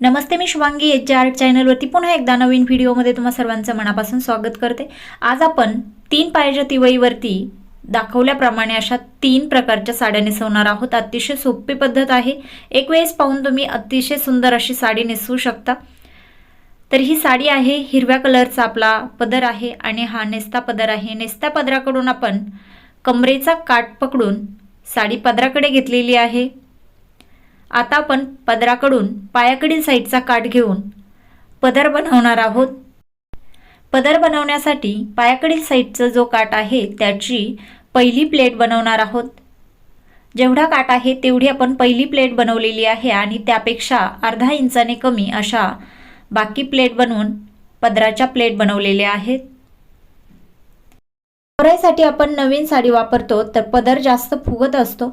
नमस्ते मी Shubhangi H J art चॅनलवरती पुन्हा एकदा नवीन व्हिडिओमध्ये तुम्हा सर्वांचं मनापासून स्वागत करते. आज आपण तीन पायाच्या तिवईवरती दाखवल्याप्रमाणे अशा तीन प्रकारच्या साड्या नेसवणार आहोत. अतिशय सोपी पद्धत आहे. एक वेळेस पाहून तुम्ही अतिशय सुंदर अशी साडी नेसवू शकता. तर ही साडी आहे हिरव्या कलरचा आपला पदर आहे आणि हा नेस्ता पदर आहे. नेस्ता पदराकडून आपण कमरेचा काठ पकडून साडी पदराकडे घेतलेली आहे. आता आपण पदराकडून पायाकडील साईडचा काठ घेऊन पदर बनवणार आहोत. पदर बनवण्यासाठी पायाकडील साईडचा जो काठ आहे त्याची पहिली प्लेट बनवणार आहोत. जेवढा काठ आहे तेवढी आपण पहिली प्लेट बनवलेली आहे आणि त्यापेक्षा अर्धा इंचाने कमी अशा बाकी प्लेट बनवून पदराच्या प्लेट बनवलेल्या आहेत. नवराईसाठी आपण नवीन साडी वापरतो तर पदर जास्त फुगत असतो.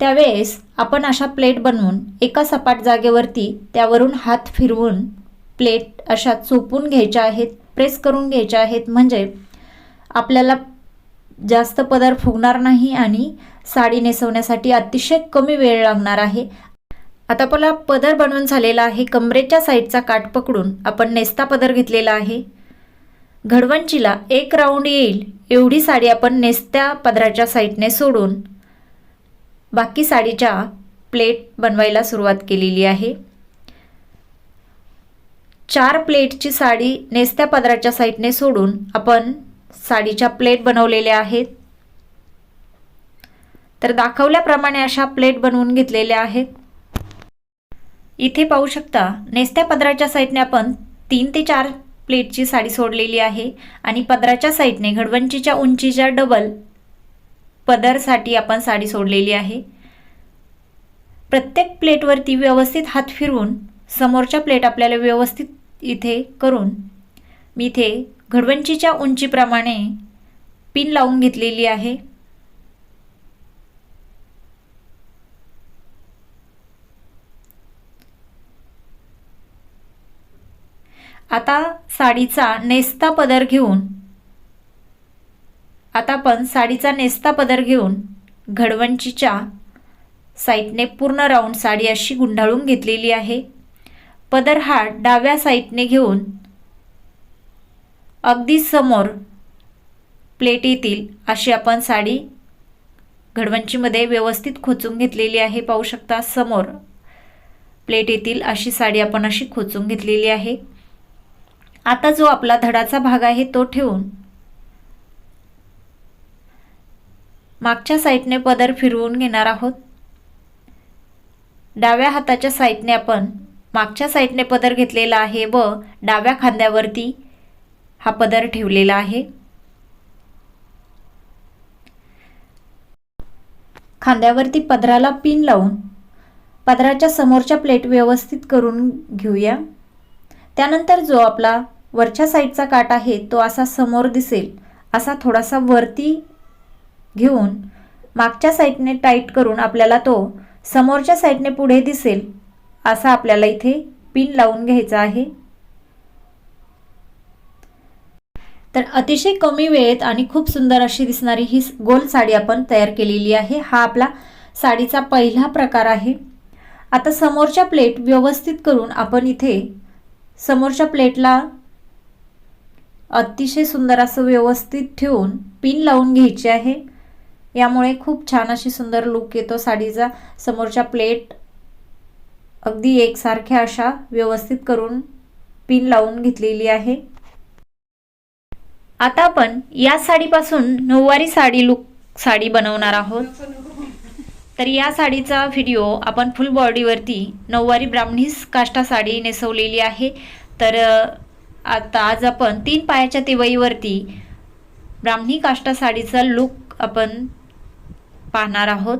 त्यावेळेस आपण अशा प्लेट बनवून एका सपाट जागेवरती त्यावरून हात फिरवून प्लेट अशा चोपून घ्यायच्या आहेत प्रेस करून घ्यायच्या आहेत. म्हणजे आपल्याला जास्त पदर फुगणार नाही आणि साडी नेसवण्यासाठी अतिशय कमी वेळ लागणार आहे. आता आपला पदर बनवून झालेला आहे. कमरेच्या साईडचा काठ पकडून आपण नेस्ता पदर घेतलेला आहे. घडवंचीला एक राऊंड येईल. एवढी साडी आपण नेस्त्या पदराच्या साईडने सोडून बाकी साडीच्या प्लेट बनवायला सुरुवात केलेली आहे. चार प्लेटची साडी नेस्त्या पदराच्या साईडने सोडून आपण साडीच्या प्लेट बनवलेल्या आहेत. तर दाखवल्याप्रमाणे अशा प्लेट बनवून घेतलेल्या आहेत. इथे पाहू शकता नेस्त्या पदराच्या साईडने आपण तीन ते चार प्लेटची साडी सोडलेली आहे आणि पदराच्या साईडने घडवंचीच्या उंचीच्या डबल पदरसाठी आपण साडी सोडलेली आहे. प्रत्येक प्लेटवरती व्यवस्थित हात फिरवून समोरच्या प्लेट आपल्याला व्यवस्थित इथे करून मी इथे घडवंचीच्या उंचीप्रमाणे पिन लावून घेतलेली आहे. आता साडीचा नेस्ता पदर घेऊन आता आपण साडीचा नेस्ता पदर घेऊन घडवंचीच्या साईडने पूर्ण राऊंड साडी अशी गुंडाळून घेतलेली आहे. पदर हा डाव्या साईडने घेऊन अगदी समोर प्लेट येतील अशी आपण साडी घडवंचीमध्ये व्यवस्थित खोचून घेतलेली आहे. पाहू शकता समोर प्लेट येतील अशी साडी आपण अशी खोचून घेतलेली आहे. आता जो आपला धडाचा भाग आहे तो ठेवून मागच्या साईडने पदर फिरवून घेणार आहोत. डाव्या हाताच्या साईडने आपण मागच्या साईडने पदर घेतलेला आहे व डाव्या खांद्यावरती हा पदर ठेवलेला आहे. खांद्यावरती पदराला पिन लावून पदराच्या समोरच्या प्लेट व्यवस्थित करून घेऊया. त्यानंतर जो आपला वरच्या साईडचा काट आहे तो असा समोर दिसेल. असा थोडासा वरती घेऊन मागच्या साईडने टाईट करून आपल्याला तो समोरच्या साईडने पुढे दिसेल असा आपल्याला इथे पिन लावून घ्यायचा आहे. तर अतिशय कमी वेळेत आणि खूप सुंदर अशी दिसणारी ही गोल साडी आपण तयार केलेली आहे. हा आपला साडीचा पहिला प्रकार आहे. आता समोरच्या प्लेट व्यवस्थित करून आपण इथे समोरच्या प्लेटला अतिशय सुंदर असं व्यवस्थित ठेवून पिन लावून घ्यायची आहे. यामुळे खूप छान अशी सुंदर लुक येतो साडीचा. समोरच्या प्लेट अगदी एकसारख्या अशा व्यवस्थित करून पिन लावून घेतलेली आहे. आता आपण या साडीपासून नऊवारी साडी लुक साडी बनवणार आहोत. तर या साडीचा व्हिडिओ आपण फुल बॉडीवरती नऊवारी ब्राह्मणीस काष्टा साडी नेसवलेली आहे. तर आता आज आपण तीन पायाच्या तिवईवरती ब्राह्मणी काष्टा साडीचा लुक आपण पाहणार आहोत.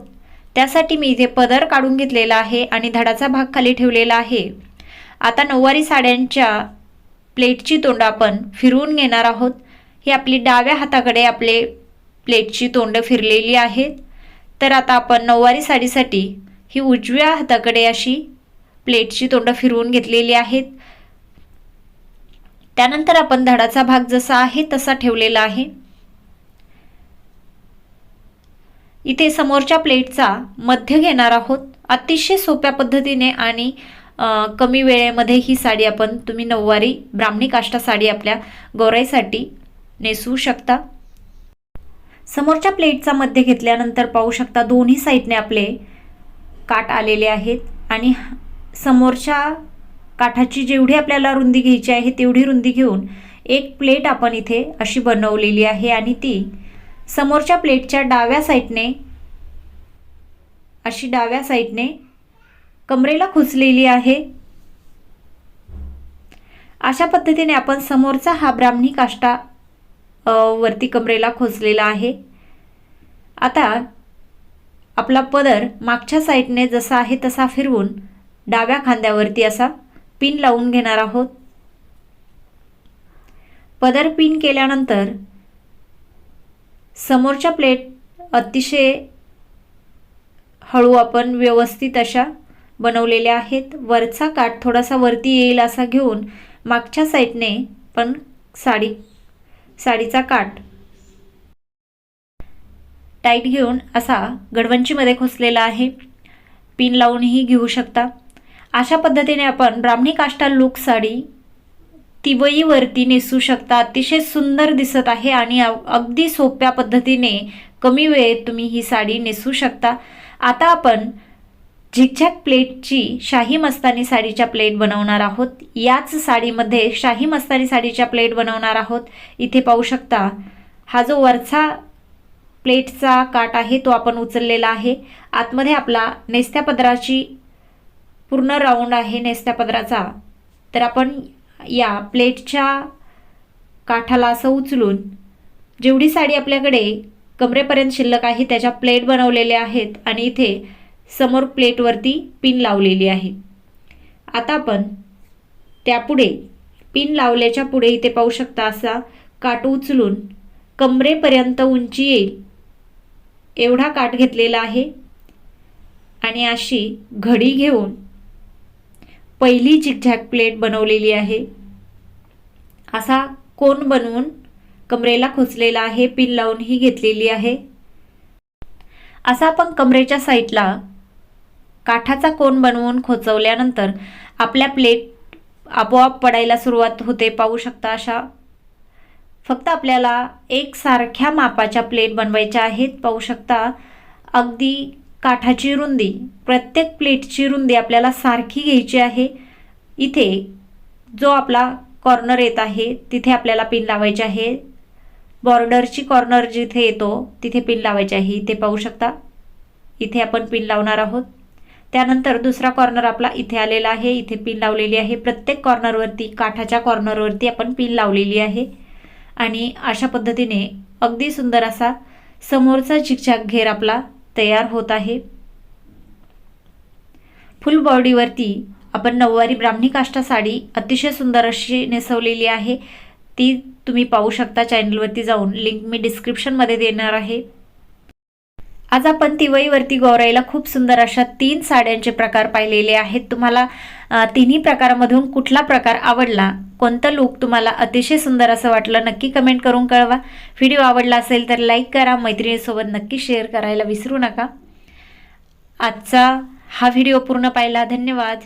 त्यासाठी मी इथे पदर काढून घेतलेला आहे आणि धडाचा भाग खाली ठेवलेला आहे. आता नऊवारी साड्यांच्या प्लेटची तोंड आपण फिरवून घेणार आहोत. ही आपली डाव्या हाताकडे आपले प्लेटची तोंड फिरलेली आहेत तर आता आपण नऊवारी साडीसाठी ही उजव्या हाताकडे अशी प्लेटची तोंड फिरवून घेतलेली आहेत. त्यानंतर आपण धडाचा भाग जसा आहे तसा ठेवलेला आहे. इथे समोरच्या प्लेटचा मध्य घेणार आहोत. अतिशय सोप्या पद्धतीने आणि कमी वेळेमध्ये ही साडी आपण तुम्ही नऊवारी ब्राह्मणी काष्टा साडी आपल्या गौराईसाठी नेसवू शकता. समोरच्या प्लेटचा मध्य घेतल्यानंतर पाहू शकता दोन्ही साईडने आपले काठ आलेले आहेत आणि समोरच्या काठाची जेवढी आपल्याला रुंदी घ्यायची आहे तेवढी रुंदी घेऊन एक प्लेट आपण इथे अशी बनवलेली आहे आणि ती समोरच्या प्लेटच्या डाव्या साईडने अशी डाव्या साईडने कमरेला खुचलेली आहे. अशा पद्धतीने आपण समोरचा हा ब्राह्मणी काष्टा वरती कमरेला खोचलेला आहे. आता आपला पदर मागच्या साईडने जसा आहे तसा फिरवून डाव्या खांद्यावरती असा पिन लावून घेणार आहोत. पदर पिन केल्यानंतर समोरच्या प्लेट अतिशय हळू आपण व्यवस्थित अशा बनवलेल्या आहेत. वरचा काठ थोडासा वरती येईल असा घेऊन मागच्या साईडने पण साडी साडीचा काठ टाईट घेऊन असा गडवंचीमध्ये खोचलेला आहे. पिन लावूनही घेऊ शकता. अशा पद्धतीने आपण ब्राह्मणी काष्टा लुक साडी तिवईवरती नेसू शकता. अतिशय सुंदर दिसत आहे आणि अगदी सोप्या पद्धतीने कमी वेळेत तुम्ही ही साडी नेसू शकता. आता आपण झिकझॅक प्लेटची शाही मस्तानी साडीच्या प्लेट बनवणार आहोत. याच साडीमध्ये शाही मस्तानी साडीच्या प्लेट बनवणार आहोत. इथे पाहू शकता हा जो वरचा प्लेटचा काट आहे तो आपण उचललेला आहे. आतमध्ये आपला नेस्त्या पदराची पूर्ण राऊंड आहे नेस्त्या पदराचा. तर आपण या प्लेटच्या काठाला असं उचलून जेवढी साडी आपल्याकडे कमरेपर्यंत शिल्लक आहे त्याच्या प्लेट बनवलेल्या आहेत आणि इथे समोर प्लेटवरती पिन लावलेली आहे. आता आपण त्यापुढे पिन लावल्याच्या पुढे इथे पाहू शकता असा काट उचलून कमरेपर्यंत उंची येईल एवढा काठ घेतलेला आहे. आणि अशी घडी घेऊन पहिली झिकझॅक प्लेट बनवलेली आहे. असा कोन बनवून कमरेला खोचलेला आहे पिन लावून ही घेतलेली आहे. असा आपण कमरेच्या साईडला काठाचा कोन बनवून खोचवल्यानंतर आपल्या प्लेट आपोआप पडायला सुरुवात होते. पाहू शकता अशा फक्त आपल्याला एकसारख्या मापाच्या प्लेट बनवायच्या आहेत. पाहू शकता अगदी काठाची रुंदी प्रत्येक प्लेटची रुंदी आपल्याला सारखी घ्यायची आहे. इथे जो आपला कॉर्नर येत आहे तिथे आपल्याला पिन लावायचे आहे. बॉर्डरची कॉर्नर जिथे येतो तिथे पिन लावायचे आहे. इथे पाहू शकता. इथे आपण पिन लावणार आहोत. त्यानंतर दुसरा कॉर्नर आपला इथे आलेला आहे. इथे पिन लावलेली आहे. प्रत्येक कॉर्नरवरती काठाच्या कॉर्नरवरती आपण पिन लावलेली आहे. आणि अशा पद्धतीने अगदी सुंदर असा समोरचा झिकझॅक घेर आपला तयार होत आहे. फुल बॉडीवरती आपण नऊवारी ब्राह्मणी काष्टा साडी अतिशय सुंदर अशी नेसवलेली आहे. ती तुम्ही पाहू शकता. चॅनलवरती जाऊन लिंक मी डिस्क्रिप्शनमध्ये देणार आहे. आज आपण तिवईवरती गौराईला खूप सुंदर अशा तीन साड्यांचे प्रकार पाहिलेले आहेत. तुम्हाला तिन्ही प्रकारामधून कुठला प्रकार आवडला कोणतं लुक तुम्हाला अतिशय सुंदर असं वाटलं नक्की कमेंट करून कळवा. व्हिडिओ आवडला असेल तर लाईक करा मैत्रिणीसोबत नक्की शेअर करायला विसरू नका. आजचा हा व्हिडिओ पूर्ण पाहिला. धन्यवाद.